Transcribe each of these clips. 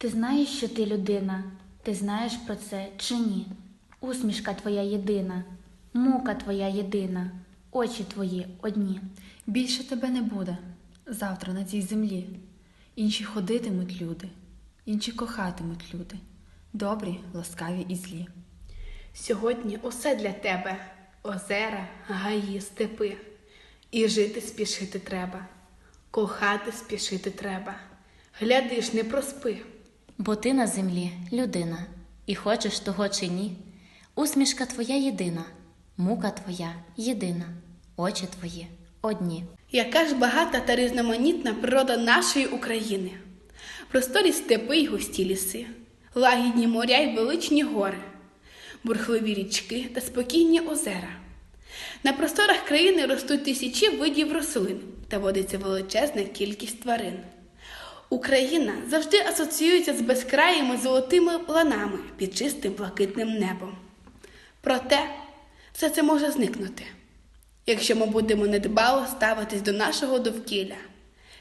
Ти знаєш, що ти людина? Ти знаєш про це чи ні? Усмішка твоя єдина, мука твоя єдина, очі твої одні. Більше тебе не буде завтра на цій землі. Інші ходитимуть люди, інші кохатимуть люди, добрі, ласкаві і злі. Сьогодні усе для тебе озера, гаї, степи. І жити спішити треба, кохати спішити треба. Глядиш, не проспи. Бо ти на землі людина, і хочеш того чи ні. Усмішка твоя єдина, мука твоя єдина, очі твої одні. Яка ж багата та різноманітна природа нашої України. Просторі степи й густі ліси, лагідні моря й величні гори, бурхливі річки та спокійні озера. На просторах країни ростуть тисячі видів рослин та водиться величезна кількість тварин. Україна завжди асоціюється з безкраїми золотими ланами під чистим блакитним небом. Проте все це може зникнути, якщо ми будемо недбало ставитись до нашого довкілля.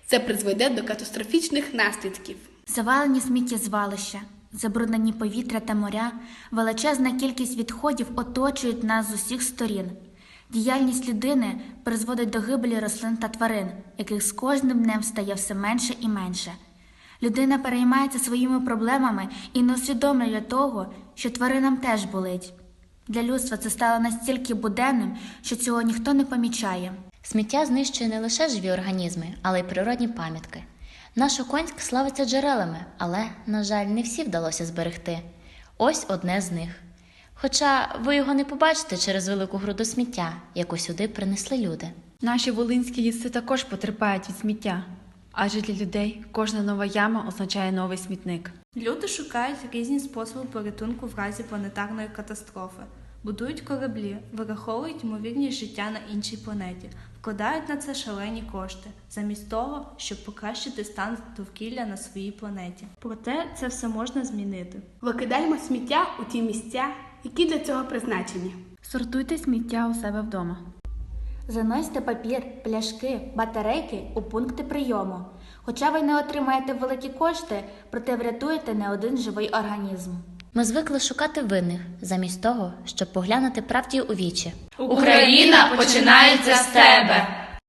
Це призведе до катастрофічних наслідків. Завалені сміттєзвалища, забруднені повітря та моря, величезна кількість відходів оточують нас з усіх сторін. Діяльність людини призводить до гибелі рослин та тварин, яких з кожним днем стає все менше і менше. Людина переймається своїми проблемами і не усвідомлює того, що тваринам теж болить. Для людства це стало настільки буденним, що цього ніхто не помічає. Сміття знищує не лише живі організми, але й природні пам'ятки. Наш Оконськ славиться джерелами, але, на жаль, не всі вдалося зберегти. Ось одне з них. Хоча ви його не побачите через велику груду сміття, яку сюди принесли люди. Наші волинські ліси також потерпають від сміття, адже для людей кожна нова яма означає новий смітник. Люди шукають різні способи порятунку в разі планетарної катастрофи, будують кораблі, вираховують ймовірність життя на іншій планеті, вкладають на це шалені кошти, замість того, щоб покращити стан довкілля на своїй планеті. Проте це все можна змінити. Викидаємо сміття у ті місця, які для цього призначені. Сортуйте сміття у себе вдома. Заносьте папір, пляшки, батарейки у пункти прийому. Хоча ви не отримаєте великі кошти, проте врятуєте не один живий організм. Ми звикли шукати винних, замість того, щоб поглянути правді у вічі. Україна починається з тебе.